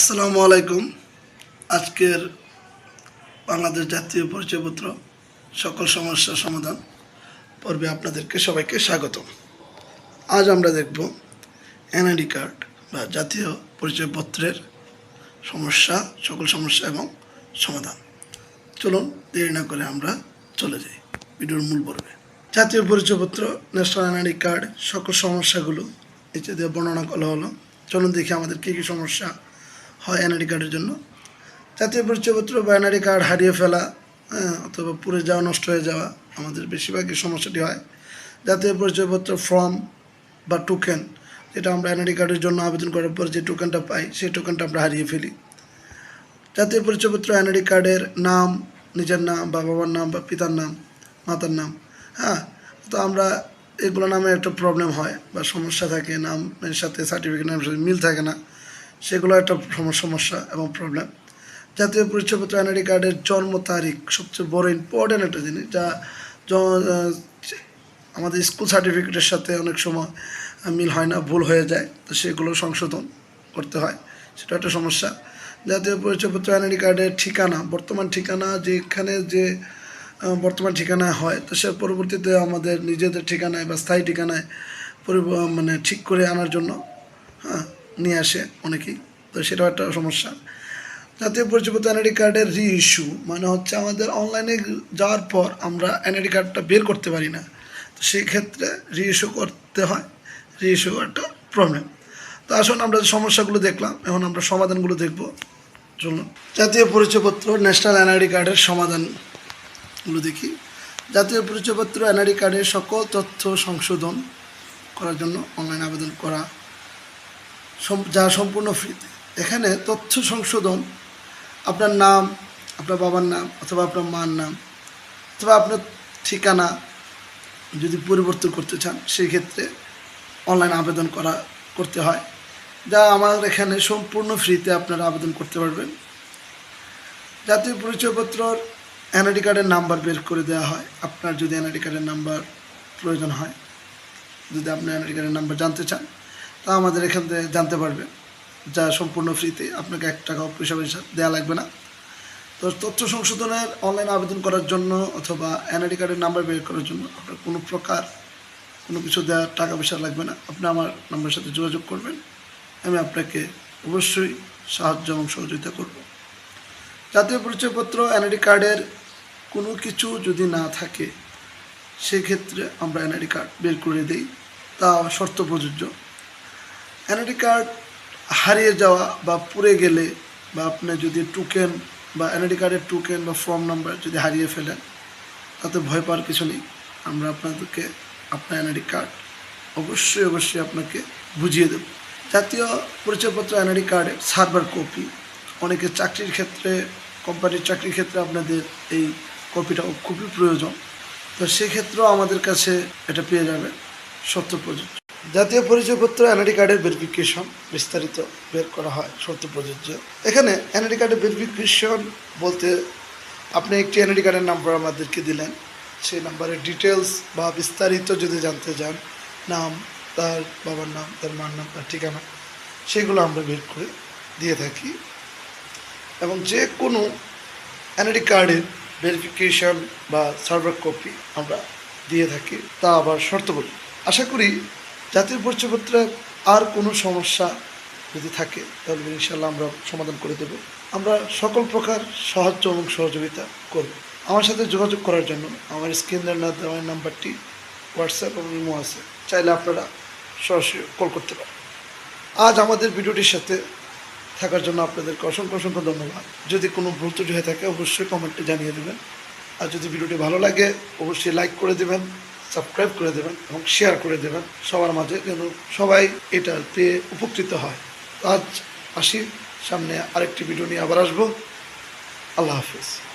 আসসালামু আলাইকুম। আজকের বাংলাদেশ জাতীয় পরিচয়পত্র সকল সমস্যার সমাধান পর্বে আপনাদেরকে সবাইকে স্বাগত আজ আমরা দেখব এনআইডি কার্ড বা জাতীয় পরিচয়পত্রের সমস্যা, সকল সমস্যা এবং সমাধান। চলুন দেরি না করে আমরা চলে যাই ভিডিওর মূল পর্বে। জাতীয় পরিচয়পত্র ন্যাশনাল এনআইডি কার্ড, সকল সমস্যাগুলো নিচে দিয়ে বর্ণনা করা হলো। চলুন দেখি আমাদের কী কী সমস্যা হয় এনআইডি কার্ডের জন্য। জাতীয় পরিচয়পত্র বা এনআইডি কার্ড হারিয়ে ফেলা হ্যাঁ, অথবা পুড়ে যাওয়া নষ্ট হয়ে যাওয়া আমাদের বেশিরভাগই সমস্যাটি হয়। জাতীয় পরিচয়পত্র ফর্ম বা টোকেন যেটা আমরা এনআইডি কার্ডের জন্য আবেদন করার পর যে টোকেনটা পাই সেই টোকেনটা আমরা হারিয়ে ফেলি। জাতীয় পরিচয়পত্র এনআইডি কার্ডের নাম নিজের নাম বা বাবার নাম বা পিতার নাম মাতার নাম হ্যাঁ তো আমরা এগুলো নামে একটা প্রবলেম হয় বা সমস্যা থাকে নামের সাথে সার্টিফিকেট নামের সাথে মিল থাকে না। সেগুলো একটা সমস্যা এবং প্রবলেম জাতীয় পরিচয়পত্র এনআইডি কার্ডের জন্ম তারিখ সবচেয়ে বড় ইম্পর্ট্যান্ট একটা জিনিস, যা আমাদের স্কুল সার্টিফিকেটের সাথে অনেক সময় মিল হয় না, ভুল হয়ে যায়, তো সেগুলো সংশোধন করতে হয়। সেটা একটা সমস্যা। জাতীয় পরিচয়পত্র এনআইডি কার্ডের ঠিকানা, বর্তমান ঠিকানা যেখানে যে বর্তমান ঠিকানায় হয়, তো সে পরবর্তীতে আমাদের নিজেদের ঠিকানায় বা স্থায়ী ঠিকানায় মানে ঠিক করে আনার জন্য হ্যাঁ নিয়ে আসে অনেকেই। তো সেটাও একটা সমস্যা। জাতীয় পরিচয়পত্র এনআইডি কার্ডের রি ইস্যু মানে হচ্ছে আমাদের অনলাইনে যাওয়ার পর আমরা এনআইডি কার্ডটা বের করতে পারি না। তো সেই ক্ষেত্রে রি ইস্যু করতে হয়। রি ইস্যু একটা প্রবলেম তো আসুন আমরা সমস্যাগুলো দেখলাম, এখন আমরা সমাধানগুলো দেখব। চলুন। জাতীয় পরিচয়পত্র ন্যাশনাল এনআইডি কার্ডের সমাধানগুলো দেখি। জাতীয় পরিচয়পত্র এনআইডি কার্ডের সকল তথ্য সংশোধন করার জন্য অনলাইন আবেদন করা যা সম্পূর্ণ ফ্রিতে এখানে তথ্য সংশোধন, আপনার নাম, আপনার বাবার নাম, অথবা আপনার মার নাম, অথবা আপনার ঠিকানা যদি পরিবর্তন করতে চান, সেই ক্ষেত্রে অনলাইন আবেদন করা, করতে হয়। যা আমার এখানে সম্পূর্ণ ফ্রিতে আপনারা আবেদন করতে পারবেন। জাতীয় পরিচয়পত্রর এনআইডি কার্ডের নাম্বার বের করে দেওয়া হয়। আপনার যদি এনআইডি কার্ডের নাম্বার প্রয়োজন হয়, যদি আপনি এনআইডি কার্ডের নাম্বার জানতে চান তা আমাদের এখান থেকে জানতে পারবেন যা সম্পূর্ণ ফ্রিতে। আপনাকে এক টাকা পয়সা পয়সা দেওয়া লাগবে না। তো তথ্য সংশোধনের অনলাইন আবেদন করার জন্য অথবা এনআইডি কার্ডের নাম্বার বের করার জন্য আপনার কোনো প্রকার কোনো কিছু দেওয়ার টাকা পয়সা লাগবে না। আপনি আমার নাম্বারের সাথে যোগাযোগ করবেন। আমি আপনাকে অবশ্যই সাহায্য এবং সহযোগিতা করব। জাতীয় পরিচয়পত্র এনআইডি কার্ডের কোনো কিছু যদি না থাকে, সেক্ষেত্রে আমরা এনআইডি কার্ড বের করে দিই। তা শর্ত প্রযোজ্য। এনআইডি কার্ড হারিয়ে যাওয়া বা পুড়ে গেলে বা আপনি যদি টোকেন বা এনআইডি কার্ডের টোকেন বা ফর্ম নাম্বার যদি হারিয়ে ফেলেন, তাতে ভয় পাওয়ার কিছু নেই। আমরা আপনাদেরকে আপনার এনআইডি কার্ড অবশ্যই অবশ্যই আপনাকে বুঝিয়ে দেব। জাতীয় পরিচয়পত্র এনআইডি কার্ডের সার্ভার কপি অনেকে চাকরির ক্ষেত্রে কোম্পানির চাকরির ক্ষেত্রে আপনাদের এই কপিটা খুবই প্রয়োজন। তো সেক্ষেত্রেও আমাদের কাছে এটা পেয়ে যাবে সত্য প্রযোজ্য। জাতীয় পরিচয়পত্র এনআইডি কার্ডের ভেরিফিকেশন বিস্তারিত বের করা হয় সত্য প্রযোজ্য। এখানে এনআইডি কার্ডের ভেরিফিকেশন বলতে আপনি একটি এনআইডি কার্ডের নাম্বার আমাদেরকে দিলেন। সেই নাম্বারের ডিটেলস বা বিস্তারিত যদি জানতে চান, নাম, তার বাবার নাম, তার মার নাম, তার ঠিকানা, সেগুলো আমরা বের করে দিয়ে থাকি। এবং যে কোনো এনআইডি কার্ডের ভেরিফিকেশন বা সার্ভার কপি আমরা দিয়ে থাকি, তা আবার শর্ত বলি। আশা করি জাতীয় পরিচয়পত্রে আর কোনো সমস্যা যদি থাকে, তাহলে ইনশাল্লাহ আমরা সমাধান করে দেব। আমরা সকল প্রকার সাহায্য এবং সহযোগিতা করব। আমার সাথে যোগাযোগ করার জন্য আমার স্ক্রিনের না দেওয়া নাম্বারটি হোয়াটসঅ্যাপ এবং ইমো আছে। চাইলে আপনারা সরাসরি কল করতে পারেন। আজ আমাদের ভিডিওটির সাথে থাকার জন্য আপনাদেরকে অসংখ্য অসংখ্য ধন্যবাদ। যদি কোনো ভুল ত্রুটি হয়ে থাকে, অবশ্যই কমেন্টে জানিয়ে দেবেন। আর যদি ভিডিওটি ভালো লাগে, অবশ্যই লাইক করে দেবেন। সাবস্ক্রাইব করে দেবেন এবং শেয়ার করে দেবেন সবার মাঝে যেন সবাই এটা পেয়ে উপকৃত হয়। আজ আসি, সামনে আরেকটি ভিডিও নিয়ে আবার আসব। আল্লাহ হাফিজ।